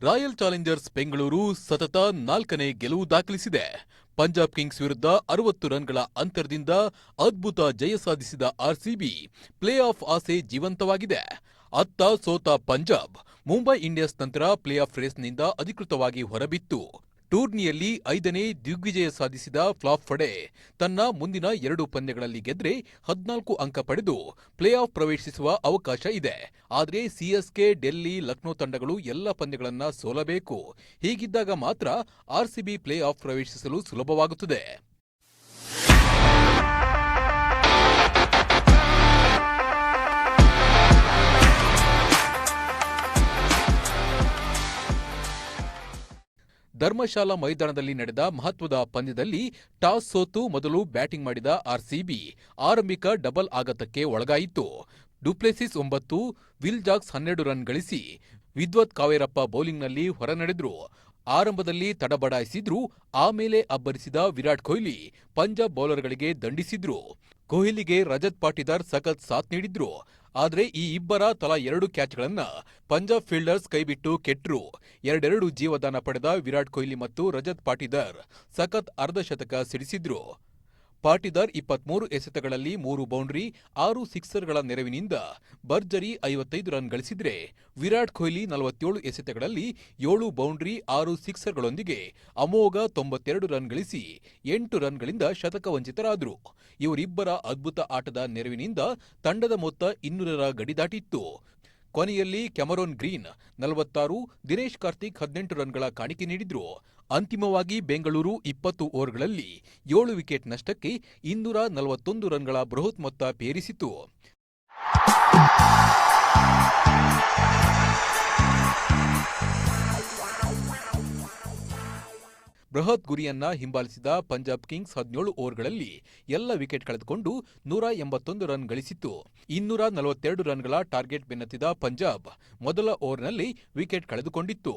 Royal Challengers Bengaluru ಸತತ ನಾಲ್ಕನೇ ಗೆಲುವು ದಾಖಲಿಸಿದೆ. ಪಂಜಾಬ್ ಕಿಂಗ್ಸ್ ವಿರುದ್ಧ ಅರವತ್ತು ರನ್ಗಳ ಅಂತರದಿಂದ ಅದ್ಭುತ ಜಯ ಸಾಧಿಸಿದ ಆರ್ಸಿಬಿ ಪ್ಲೇ ಆಫ್ ಆಸೆ ಜೀವಂತವಾಗಿದೆ. ಅತ್ತ ಸೋತ ಪಂಜಾಬ್, ಮುಂಬೈ ಇಂಡಿಯನ್ಸ್ ನಂತರ ಪ್ಲೇ ಆಫ್ ರೇಸ್ನಿಂದ ಅಧಿಕೃತವಾಗಿ ಹೊರಬಿತ್ತು. ಟೂರ್ನಿಯಲ್ಲಿ ಐದನೇ ದಿಗ್ವಿಜಯ ಸಾಧಿಸಿದ ಫ್ಲಾಪ್ ಫಡೆ ತನ್ನ ಮುಂದಿನ ಎರಡು ಪಂದ್ಯಗಳಲ್ಲಿ ಗೆದ್ರೆ ಹದಿನಾಲ್ಕು ಅಂಕ ಪಡೆದು ಪ್ಲೇ ಆಫ್ ಪ್ರವೇಶಿಸುವ ಅವಕಾಶ ಇದೆ. ಆದರೆ ಸಿಎಸ್ಕೆ ಡೆಲ್ಲಿ, ಲಕ್ನೋ ತಂಡಗಳು ಎಲ್ಲ ಪಂದ್ಯಗಳನ್ನ ಸೋಲಬೇಕು. ಹೀಗಿದ್ದಾಗ ಮಾತ್ರ ಆರ್ಸಿಬಿ ಪ್ಲೇ ಆಫ್ ಪ್ರವೇಶಿಸಲು ಸುಲಭವಾಗುತ್ತದೆ. ಧರ್ಮಶಾಲಾ ಮೈದಾನದಲ್ಲಿ ನಡೆದ ಮಹತ್ವದ ಪಂದ್ಯದಲ್ಲಿ ಟಾಸ್ ಸೋತು ಮೊದಲು ಬ್ಯಾಟಿಂಗ್ ಮಾಡಿದ ಆರ್ಸಿಬಿ. ಆರಂಭಿಕ ಡಬಲ್ ಆಘಾತಕ್ಕೆ ಒಳಗಾಯಿತು. ಡುಪ್ಲೆಸಿಸ್ ಒಂಬತ್ತು, ವಿಲ್ ಜಾಕ್ಸ್ ಹನ್ನೆರಡು ರನ್ ಗಳಿಸಿ ವಿದ್ವತ್ ಕಾವೇರಪ್ಪ ಬೌಲಿಂಗ್ನಲ್ಲಿ ಹೊರನಡೆದ್ರು ಆರಂಭದಲ್ಲಿ ತಡಬಡಾಯಿಸಿದ್ರು ಆಮೇಲೆ ಅಬ್ಬರಿಸಿದ ವಿರಾಟ್ ಕೊಹ್ಲಿ ಪಂಜಾಬ್ ಬೌಲರ್ಗಳಿಗೆ ದಂಡಿಸಿದ್ರು. ಕೊಹ್ಲಿಗೆ ರಜತ್ ಪಾಟಿದಾರ್ ಸಖತ್ ಸಾಥ್ ನೀಡಿದ್ರು. ಆದ್ರೆ ಈ ಇಬ್ಬರ ತಲಾ ಎರಡು ಕ್ಯಾಚ್ಗಳನ್ನು ಪಂಜಾಬ್ ಫೀಲ್ಡರ್ಸ್ ಕೈಬಿಟ್ಟು ಕೆಟ್ರು. ಎರಡೆರಡು ಜೀವದಾನ ಪಡೆದ ವಿರಾಟ್ ಕೊಹ್ಲಿ ಮತ್ತು ರಜತ್ ಪಾಟೀದಾರ್ ಸಖತ್ ಅರ್ಧಶತಕ ಸಿಡಿಸಿದ್ರು. ಪಾಟಿದಾರ್ ಇಪ್ಪತ್ಮೂರು ಎಸೆತಗಳಲ್ಲಿ ಮೂರು ಬೌಂಡ್ರಿ, ಆರು ಸಿಕ್ಸರ್ಗಳ ನೆರವಿನಿಂದ ಭರ್ಜರಿ ಐವತ್ತೈದು ರನ್ ಗಳಿಸಿದ್ರೆ ವಿರಾಟ್ ಕೊಹ್ಲಿ ನಲವತ್ತೇಳು ಎಸೆತಗಳಲ್ಲಿ ಏಳು ಬೌಂಡ್ರಿ, ಆರು ಸಿಕ್ಸರ್ಗಳೊಂದಿಗೆ ಅಮೋಘ ತೊಂಬತ್ತೆರಡು ರನ್ ಗಳಿಸಿ ಎಂಟು ರನ್ಗಳಿಂದ ಶತಕ ವಂಚಿತರಾದರು. ಇವರಿಬ್ಬರ ಅದ್ಭುತ ಆಟದ ನೆರವಿನಿಂದ ತಂಡದ ಮೊತ್ತ ಇನ್ನೂರರ ಗಡಿ ದಾಟಿತ್ತು. ಕೊನೆಯಲ್ಲಿ ಕ್ಯಾಮರೋನ್ ಗ್ರೀನ್ ನಲವತ್ತಾರು, ದಿನೇಶ್ ಕಾರ್ತಿಕ್ ಹದಿನೆಂಟು ರನ್ಗಳ ಕಾಣಿಕೆ ನೀಡಿದ್ರು. ಅಂತಿಮವಾಗಿ ಬೆಂಗಳೂರು ಇಪ್ಪತ್ತು ಓವರ್ಗಳಲ್ಲಿ ಏಳು ವಿಕೆಟ್ ನಷ್ಟಕ್ಕೆ ಇನ್ನೂರ ನಲವತ್ತೊಂದು ರನ್ಗಳ ಬೃಹತ್ ಮೊತ್ತ ಪೇರಿಸಿತು ಬೃಹತ್ ಗುರಿಯನ್ನ ಹಿಂಬಾಲಿಸಿದ ಪಂಜಾಬ್ ಕಿಂಗ್ಸ್ ಹದಿನೇಳು ಓವರ್ಗಳಲ್ಲಿ ಎಲ್ಲ ವಿಕೆಟ್ ಕಳೆದುಕೊಂಡು ನೂರ ಎಂಬತ್ತೊಂದು ರನ್ ಗಳಿಸಿತ್ತು. ಇನ್ನೂರ ನಲವತ್ತೆರಡು ರನ್ಗಳ ಟಾರ್ಗೆಟ್ ಬೆನ್ನತ್ತಿದ ಪಂಜಾಬ್ ಮೊದಲ ಓವರ್ನಲ್ಲಿ ವಿಕೆಟ್ ಕಳೆದುಕೊಂಡಿತ್ತು.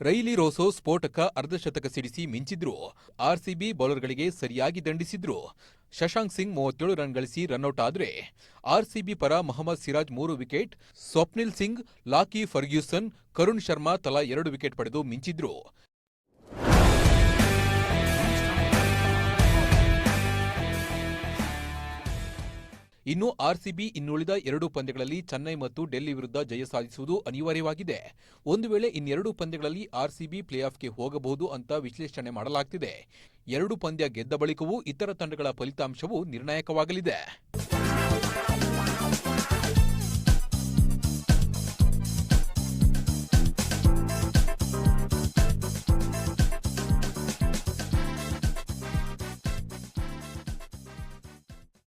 ರೈಲಿ ರೋಸೋ ಸ್ಫೋಟಕ ಅರ್ಧಶತಕ ಸಿಡಿಸಿ ಮಿಂಚಿದ್ರು. ಆರ್ಸಿಬಿ ಬೌಲರ್ಗಳಿಗೆ ಸರಿಯಾಗಿ ದಂಡಿಸಿದ್ರು. ಶಶಾಂಕ್ ಸಿಂಗ್ ಮೂವತ್ತೇಳು ರನ್ ಗಳಿಸಿ ರನ್ಔಟ್ ಆದ್ರೆ ಆರ್ಸಿಬಿ ಪರ ಮೊಹಮ್ಮದ್ ಸಿರಾಜ್ ಮೂರು wicket, Swapnil Singh, Lockie Ferguson, Karun Sharma ತಲಾ ಎರಡು ವಿಕೆಟ್ ಪಡೆದು ಮಿಂಚಿದ್ರು. ಇನ್ನು ಆರ್ಸಿಬಿ ಇನ್ನುಳಿದ ಎರಡು ಪಂದ್ಯಗಳಲ್ಲಿ ಚೆನ್ನೈ ಮತ್ತು ಡೆಲ್ಲಿ ವಿರುದ್ಧ ಜಯ ಸಾಧಿಸುವುದು ಅನಿವಾರ್ಯವಾಗಿದೆ. ಒಂದು ವೇಳೆ ಇನ್ನೆರಡು ಪಂದ್ಯಗಳಲ್ಲಿ ಆರ್ಸಿಬಿ ಪ್ಲೇಆಫ್ಗೆ ಹೋಗಬಹುದು ಅಂತ ವಿಶ್ಲೇಷಣೆ ಮಾಡಲಾಗ್ತಿದೆ. ಎರಡು ಪಂದ್ಯ ಗೆದ್ದ ಬಳಿಕವೂ ಇತರ ತಂಡಗಳ ಫಲಿತಾಂಶವು ನಿರ್ಣಾಯಕವಾಗಲಿದೆ.